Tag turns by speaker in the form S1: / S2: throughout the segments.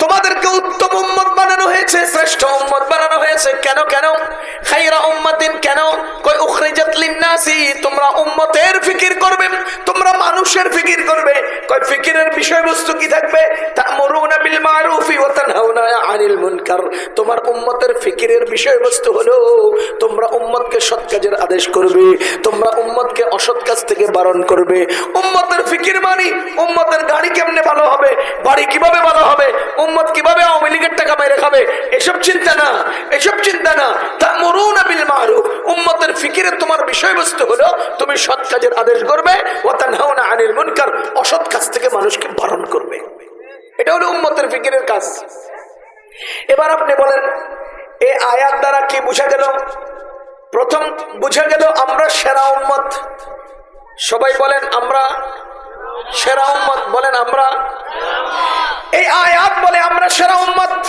S1: তোমাদেরকে উত্তম উম্মত বানানো হয়েছে শ্রেষ্ঠ উম্মত বানানো হয়েছে কেন কেন? খাইরা কেন? কই তোমরা উম্মতের ফিকির করবে, তোমরা মানুষের ফিকির করবে। কই ফিকিরের বিষয়বস্তু কি থাকবে? তা'মুরুনা বিল মারুফি ওয়া তানহাউনা আনিল মুনকার। তোমার উম্মতের ফিকিরের বিষয়বস্তু হলো, তোমরা উম্মতকে সৎ কাজের আদেশ করবে, তোমরা উম্মতকে অসৎ কাজ থেকে বারণ করবে। উম্মতের ফিকির মানি, উম্মতের গাড়ি কেমনে ভালো হবে, বাড়ি কীভাবে ভালো হবে, উম্মত কীভাবে আওয়ামী লীগের টাকা মেরে খাবে, এসব চিন্তা না। এসব চিন্তা না। তা মরুন বিল মারুফ। উম্মতের ফিকিরের তোমার বিষয়বস্তু হলো, তুমি সৎ কাজের আদেশ করবে ওয়াতানহাউনা আনিল মুনকার, অসৎ কাজ থেকে মানুষকে বারণ করবে। এটা হলো উম্মতের ফিকিরের কাজ। এবার আপনি বলেন এই আয়াত দ্বারা কি বুঝা গেল? প্রথম বুঝা গেল, আমরা সেরা উম্মত। সবাই বলেন, আমরা সেরা উম্মত। বলেন, আমরা। এই আয়াত বলে আমরা সেরা উম্মত।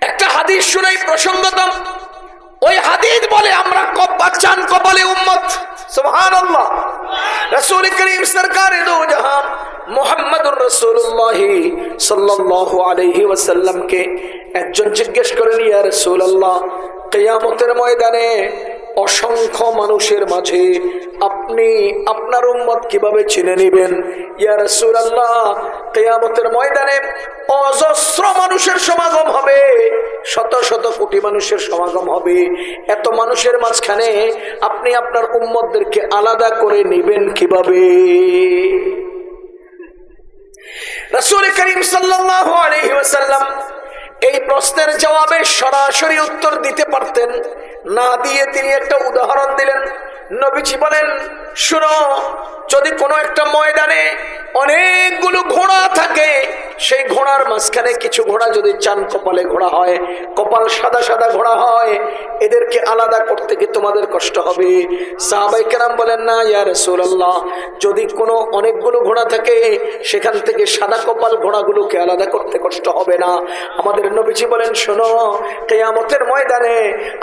S1: একটা হাদিস শুনাই প্রসঙ্গতম ওই হাদিস বলে আমরা কব্বা চান কপালে উম্মত। সুবহানাল্লাহ। রাসূল করিম সরকার জাহান মুহাম্মদুর রাসূলুল্লাহ সাল্লাল্লাহু আলাইহি ওয়াসাল্লামকে একজন জিজ্ঞেস করেন ইয়া রসুল আল্লাহ কেয়ামতের ময়দানে অসংখ্য মানুষের মাঝে আপনি আপনার উম্মত কীভাবে চিনে নেবেন? ইয়া রাসূলুল্লাহ, কিয়ামতের ময়দানে অজস্র মানুষের সমাগম হবে, শত শত কোটি মানুষের সমাগম হবে। এত মানুষের মাঝখানে আপনি আপনার উম্মতদেরকে আলাদা করে নেবেন কীভাবে? রাসূল করিম সাল্লাল্লাহু আলাইহি ওয়াসাল্লাম এই প্রশ্নের জবাবে সরাসরি উত্তর দিতে পারতেন না দিয়ে তিনি একটা উদাহরণ দিলেন। নবীজি বলেন শুনো যদি কোনো একটা ময়দানে অনেকগুলো ঘোড়া থাকে, সেই ঘোড়ার মাঝখানে কিছু ঘোড়া যদি চান কপালে ঘোড়া হয়, কপাল সাদা সাদা ঘোড়া হয়, এদেরকে আলাদা করতে কি তোমাদের কষ্ট হবে? সাহাবাই কেরাম বলেন, না, ইয়া রাসূলুল্লাহ, যদি কোনো অনেকগুলো ঘোড়া থাকে, সেখান থেকে সাদা কপাল ঘোড়াগুলোকে আলাদা করতে কষ্ট হবে না। আমাদের নবীজি বলেন, শোনো, কেয়ামতের ময়দানে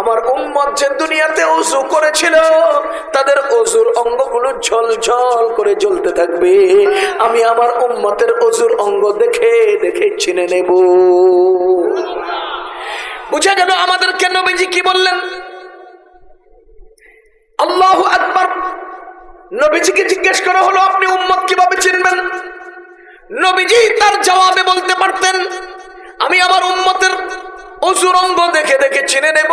S1: আমার উম্মত যে দুনিয়াতে অজু করেছিল, তাদের অজুর অঙ্গগুলো ঝলঝল করে জ্বলতে থাকবে। আমি আমার উম্মতের অজুর অঙ্গ দেখে দেখে চিনে নেব। বুঝা গেল আমাদেরকে নবীজি কি বললেন? আল্লাহ আকবার। নবীজিকে জিজ্ঞেস করা হলো, আপনি উম্মত কীভাবে চিনবেন? নবীজি তার জবাবে বলতে পারতেন, আমি আমার উম্মতের অজুর অঙ্গ দেখে দেখে চিনে নেব।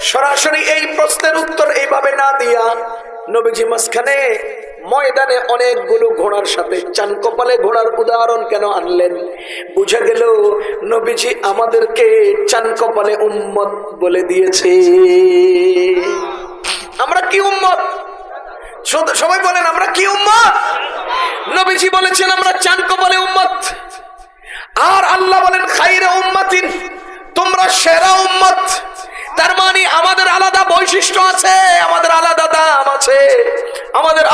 S1: সরাসরি এই প্রশ্নের উত্তর এইভাবে না দিয়া নবীজি মাঝখানে ময়দানে অনেকগুলো ঘোড়ার সাথে চান কপালে ঘোড়ার উদাহরণ কেন আনলেন? বুঝে গেল, নবীজি আমাদেরকে চান কপালে উম্মত বলে দিয়েছে। আমরা কি উম্মত? সবাই বলেন, আমরা কি উম্মত? নবীজি বলেছেন, আমরা চান কপালে উম্মত। আর আল্লাহ বলেন, খাইরে উম্মাতিন, তোমরা সেরা উম্মত। তার মানে আমাদের আলাদা বৈশিষ্ট্য আছে, আমাদের আলাদা দাম আছে, আমাদের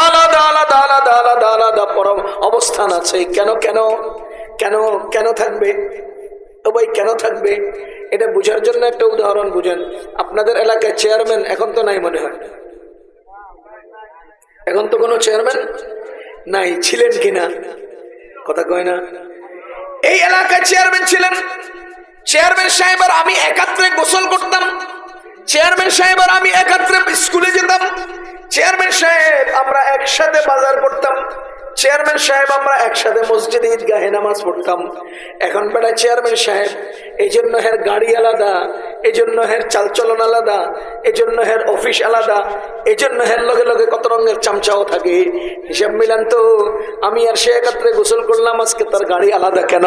S1: আলাদা পরম অবস্থান আছে। কেন কেন? কেন কেন থাকবে? ও ভাই, কেন থাকবে? এটা বুঝার জন্য একটা উদাহরণ বুঝেন। আপনাদের এলাকায় চেয়ারম্যান এখন তো নাই মনে হয়। এখন তো কোনো চেয়ারম্যান নাই, ছিলেন কিনা? কথা কয় না। এই এলাকায় চেয়ারম্যান ছিলেন। চেয়ারম্যান সাহেব আর আমি একাত্রে গোসল করতাম। চেয়ারম্যান সাহেব আর আমি একাত্রে স্কুলে যেতাম। চেয়ারম্যান সাহেব, আমরা একসাথে বাজার করতাম। চেয়ারম্যান সাহেব, আমরা একসাথে মসজিদে ঈদগাহে নামাজ পড়তাম। এখন বেটা চেয়ারম্যান সাহেব, এই জন্য হের গাড়ি আলাদা এই জন্য হের চালচলন আলাদা এই জন্য হের অফিস আলাদা এই জন্য হের লগে লগে কত রঙের চামচাও থাকে। হিসাব মিলান তো, আমি আর সে একাত্রে গোসল করলাম আজকে তার গাড়ি আলাদা কেন?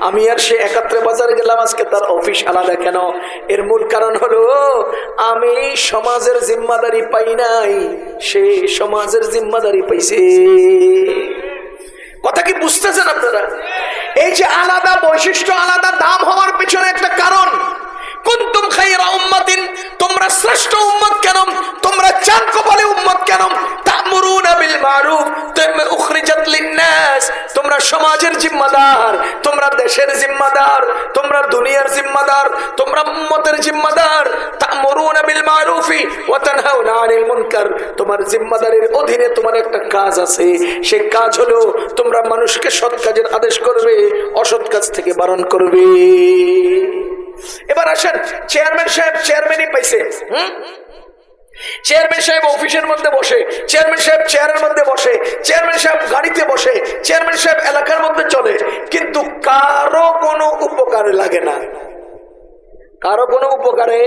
S1: আমি আর সে একাত্রে বাজারে গেলাম আজকে তার অফিস আলাদা কেন? এর মূল কারণ হলো, আমি সমাজের জিম্মাদারি পাই নাই, সে সমাজের জিম্মাদারি পাইছে। কথা কি বুঝতেছেন আপনারা? এই যে আলাদা বৈশিষ্ট্য, আলাদা দেশের জিম্মাদার, তোমরা দুনিয়ার জিম্মাদার, তোমরা উম্মতের জিম্মাদার। তা'মুরুনা বিল মারুফি ওয়া তানহাউনা আনিল মুনকার। তোমার জিম্মাদারির অধীনে তোমার একটা কাজ আছে। সেই কাজ হলো তোমরা মানুষকে সৎ কাজের আদেশ করবে, অসৎ কাজ থেকে বারণ করবে। এবার আসেন, চেয়ারম্যান সাহেব, চেয়ারম্যানই পাইছে। হুম? চেয়ারম্যান সাহেব অফিসের মধ্যে বসে চেয়ারম্যান সাহেব চেয়ারের মধ্যে বসে চেয়ারম্যান সাহেব গাড়িতে বসে চেয়ারম্যান সাহেব এলাকার মধ্যে চলে। কিন্তু কারও কোনো উপকারে লাগে না। কারও কোনো উপকারে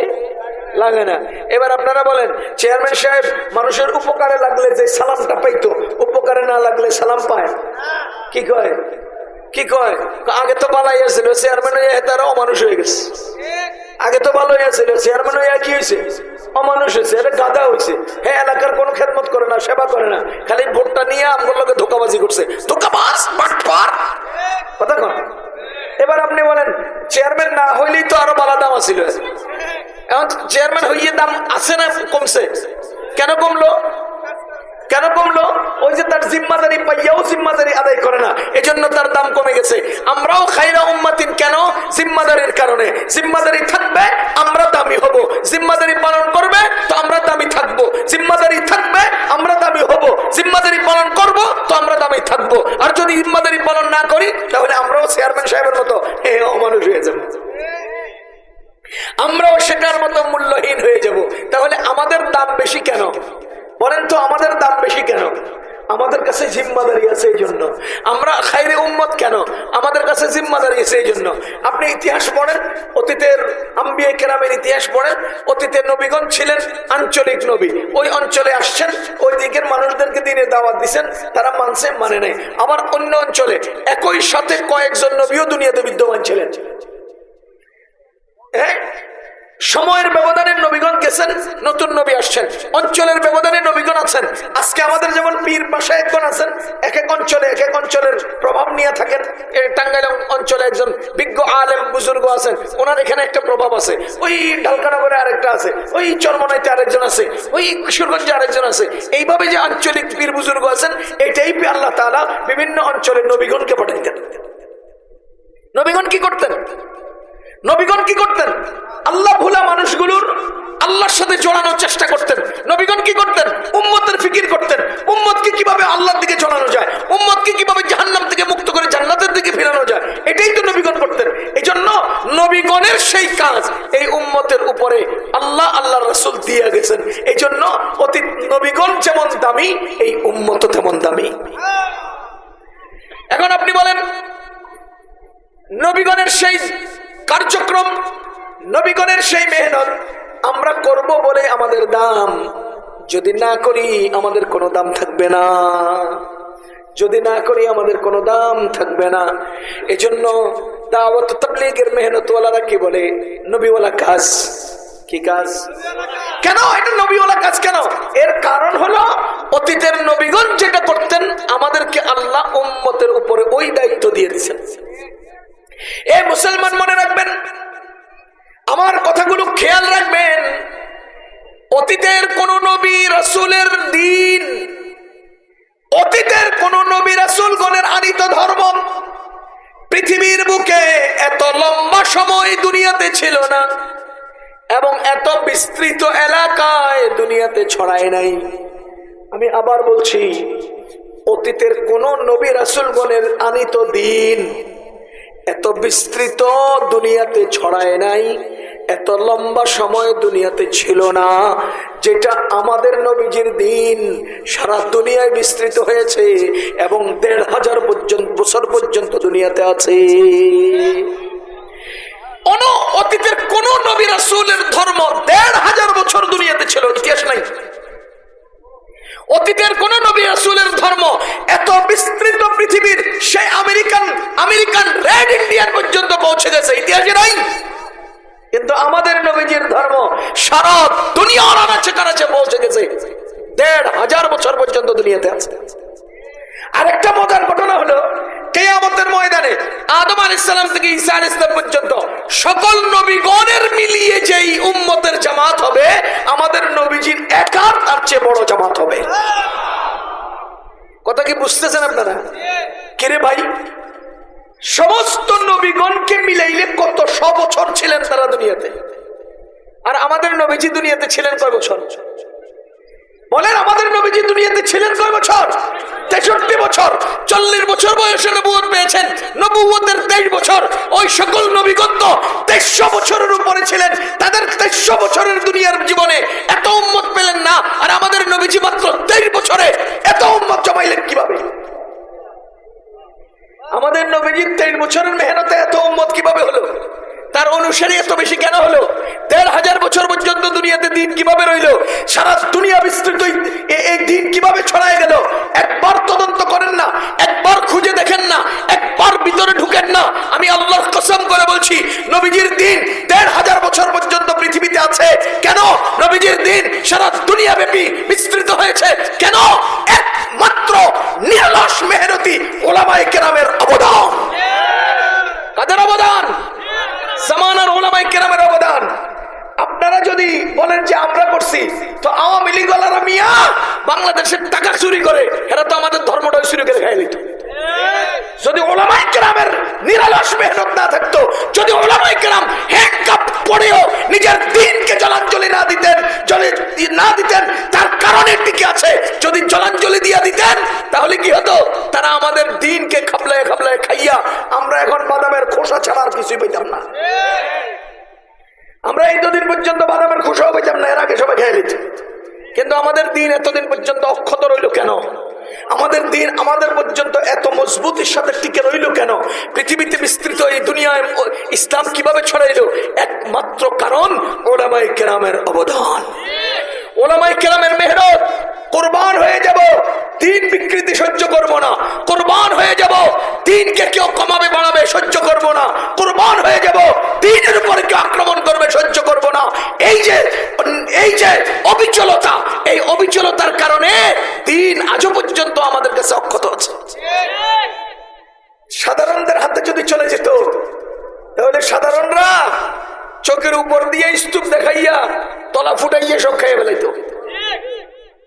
S1: লাগে না। এবার আপনারা বলেন চেয়ারম্যান সাহেব মানুষের উপকারে লাগলে যে সালামটা পাইতো, উপকারে না লাগলে সালাম পায়? কি কয়? কি কয়? আগে তো বালাই আছিল চেয়ারম্যান হয়ে তারা অমানুষ হয়ে গেছে। আগে তো ভালো হয়েছিল চেয়ারম্যান হয়ে কি হয়েছে অমানুষ হয়েছে, এটা গাদা হয়েছে। হ্যাঁ এলাকার কোনো খেদমত করে না, সেবা করে না। খালি ভোটটা নিয়ে আমগুলোকে লোকে ধোকাবাজি করছে। ধোকাবাজ, বাটপার। এবার আপনি বলেন, চেয়ারম্যান না হইলেই তো আরও বালা দাম আছিল। এখন চেয়ারম্যান হইয়ে দাম আছে না কমছে? কেন কমলো? কেন কমলো? ওই যে তার জিম্মাদারি পাইয়াও জিম্মাদারি আদায় করে না। এজন্য তার দাম কমে গেছে। আমরাও খাইরা উম্মাতিন কেন? জিম্মাদারির কারণে। জিম্মাদারি থাকবে, আমরা দামি হব। জিম্মাদারি আর যদি ইম্মাদারি পালন না করি, তাহলে আমরাও চেয়ারম্যান সাহেবের মতো এ অমানুষ হয়ে যাব। আমরাও সেটার মতো মূল্যহীন হয়ে যাব। তাহলে আমাদের দাম বেশি কেন? বলেন তো আমাদের দাম বেশি কেন? আমাদের কাছে জিম্মাদারি আছে এই জন্য আমরা খাইরে উম্মত কেন? আমাদের কাছে জিম্মাদারি আছে এই জন্য আপনি ইতিহাস পড়েন, অতীতের আম্বিয়া কেরামের ইতিহাস পড়েন অতীতের নবীগণ ছিলেন আঞ্চলিক নবী। ওই অঞ্চলে আসছেন, ওই দিকের মানুষদেরকে দিনে দাওয়াত দিচ্ছেন তারা মানছে মানে নাই। আবার অন্য অঞ্চলে একই সাথে কয়েকজন নবীও দুনিয়াতে বিদ্যমান ছিলেন। হ্যাঁ? সময়ের ব্যবধানে নবীগণ গেছেন, নতুন নবী আসছেন, অঞ্চলের ব্যবধানে নবীগণ আছেন। আজকে আমাদের যেমন পীর পাশে একজন আছেন, এক এক অঞ্চলে, এক এক অঞ্চলের প্রভাব নিয়ে থাকেন। টাঙ্গাইল অঞ্চলে একজন বিজ্ঞ আলেম বুজুর্গ আছেন, ওনার এখানে একটা প্রভাব আছে। ওই ঢালকানগরে আরেকটা আছে, ওই চরমনাইতে আরেকজন আছে, ওই কিশোরগঞ্জে আরেকজন আছে। এইভাবে যে আঞ্চলিক পীর বুজুর্গ আছেন, এটাই আল্লাহ তালা বিভিন্ন অঞ্চলের নবীগণকে পাঠাইতেন। নবীগণ কি করতেন? নবীগণ কি করতেন? আল্লাহ ভুলা মানুষগুলোর আল্লাহর সাথে জড়ানোর চেষ্টা করতেন। নবীগণ কি করতেন? উম্মতের ফিকির করতেন। উম্মতকে কীভাবে আল্লাহর দিকে জড়ানো যায়? উম্মতকে কীভাবে জাহান্নাম থেকে মুক্ত করে জান্নাতের দিকে ফেরানো যায়? এটাই তো নবীগণ করতেন। এই জন্য নবীগণের সেই কাজ, এই উম্মতের উপরে আল্লাহ আল্লাহ রসুল দিয়ে গেছেন। এই জন্য অতীত নবীগণ যেমন দামি, এই উম্মত তেমন দামি। এখন আপনি বলেন, নবীগণের সেই কার্যক্রম, নবীগণের সেই মেহনত আমরা করব বলে আমাদের দাম। যদি না করি, আমাদের কোনো দাম থাকবে না। যদি না করি, আমাদের কোনো দাম থাকবে না। এজন্য দাওয়াত তাবলীগের মেহনতওয়ালারা কি বলে? নবীওয়ালা কাজ। কি কাজ? কেন? এটা নবীওয়ালা কাজ কেন? এর কারণ হলো, অতীতের নবীগণ যেটা করতেন, আমাদেরকে আল্লাহ উম্মতের উপরে ওই দায়িত্ব দিয়ে দিয়েছেন। এ মুসলমান মনে রাখবেন, আমার কথাগুলো খেয়াল রাখবেন। অতীতের কোন নবী রাসুলের দিন, অতীতের কোন নবী রাসুল গণের আনিত ধর্ম পৃথিবীর বুকে এত লম্বা সময় দুনিয়াতে ছিল না এবং এত বিস্তৃত এলাকায় দুনিয়াতে ছড়ায় নাই। আমি আবার বলছি, অতীতের কোন নবী রাসুলগণের আনিত দিন এত বিস্তৃত দুনিয়াতে ছড়ায় নাই, এত লম্বা সময় দুনিয়াতে ছিল না, যেটা আমাদের নবীজির দিন সারা দুনিয়ায় বিস্তৃত হয়েছে এবং দেড় হাজার পর্যন্ত, বছর পর্যন্ত দুনিয়াতে আছে। অতীতের কোন নবী ধর্ম দেড় হাজার বছর দুনিয়াতে ছিল, ইতিহাস নাই। অতীতের কোন নবী রাসুলের ধর্ম এত বিস্তৃত পৃথিবীর, সেই আমেরিকান আমেরিকান রেড ইন্ডিয়ান পর্যন্ত পৌঁছে গেছে। ইতিহাসে নাই। কিন্তু আমাদের নবীজির ধর্ম সারা দুনিয়ার আনাচে কানাচে পৌঁছে গেছে। দেড় হাজার বছর পর্যন্ত দুনিয়াতে আছে। আরেকটা মজার ঘটনা হলো কেয়ামতের ময়দানে আদম আল ইসলাম থেকে ঈসা ইসলাম পর্যন্ত সকল নবীগণের মিলিয়ে যেই উম্মতের জামাত হবে, আমাদের নবীজির একার তার চেয়ে বড় জামাত হবে। কথা কি বুঝতেছেন আপনারা? কিরে ভাই? সমস্ত নবীগণকে মিলাইলে কত শ বছর ছিলেন তারা দুনিয়াতে? আর আমাদের নবীজি দুনিয়াতে ছিলেন কয় বছর? বলেন, আমাদের নবীজি দুনিয়াতে ছিলেন কয় বছর? তেষট্টি বছর, চল্লিশ বছর বয়সে নবুয়ত পেয়েছেন। নবুয়তের তেইশ বছর, ওই সকল নবীগণ তো তেইশশো বছরের উপরে ছিলেন। তাদের তেইশশো বছরের দুনিয়ার জীবনে এত উম্মত পেলেন না, আর আমাদের নবীজি মাত্র তেইশ বছরে এত উম্মত জমাইলেন কীভাবে? আমাদের নবীজির তেইশ বছরের মেহনতে এত উম্মত কীভাবে হলো? তার এত বেশি কেন হলো? দেড় হাজার বছর পর্যন্ত দুনিয়াতে দিন কীভাবে রইল? সারা দুনিয়া বিস্তৃত এই দিন কীভাবে ছড়ায় গেল? একবার তদন্ত করেন না, একবার খুঁজে দেখেন না, একবার ভিতরে ঢুকেন না। আমি আল্লাহর কসম করে বলছি, নবীজির দিন দেড় হাজার বছর পর্যন্ত পৃথিবীতে আছে। কেন? নবীজির দিন সারা দুনিয়া ব্যাপী বিস্তৃত হয়েছে। কেন একমাত্র নিরলস মেহনতি ওলামায়ে কেরামের অবদান কাদের অবদান জামানার ওলামাই কেরামের অবদান আপনারা যদি বলেন যে আমরা করছি তো আওয়ামী লীগ ওয়ালারা মিয়া বাংলাদেশের টাকা চুরি করে এরা তো আমাদের ধর্মটাই চুরি করে খাই নিত যদি ওলামাই কেরামের নিরালস মেহনত না থাকতো যদি ওলামাই কেরাম এক কাপ পড়েও নিজের দিনকে জলাঞ্জলি না দিতেন জলে না দিতেন তার কারণের দিকে আছে যদি জলাঞ্জলি দিয়া দিতেন তাহলে কি হতো তারা আমাদের দিনকে খাবলায় খাবলায় খাইয়া আমরা এখন বাদামের খোসা ছাড়া আর কিছুই পেতাম না আমরা এই দুদিন পর্যন্ত বাদামের খোসাও পেতাম না এর আগে সবাই খেয়ে নিত কিন্তু আমাদের দিন এতদিন পর্যন্ত অক্ষত রইল কেন? আমাদের দিন আমাদের পর্যন্ত এত মজবুতির সাথে টিকে রইল কেন? পৃথিবীতে বিস্তৃত এই দুনিয়ায় ইসলাম কীভাবে ছড়াইলো? একমাত্র কারণ ওলামাই কেরামের অবদান। ওলামাই কেরামের মেহনত, কোরবান হয়ে যাব দিন বিকৃতি সহ্য করব না। কোরবান হয়ে যাব দিনকে কেউ কমাবে বাড়াবে সহ্য করব না। কোরবান হয়ে যাব দিনের উপর কেউ আক্রমণ করবে সহ্য চোখের উপর দিয়ে স্তূপ দেখাইয়া তলা ফুটাইয়া সব খাইয়া বেলাইতো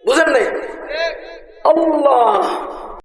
S1: বুঝেন নাই? আল্লাহ!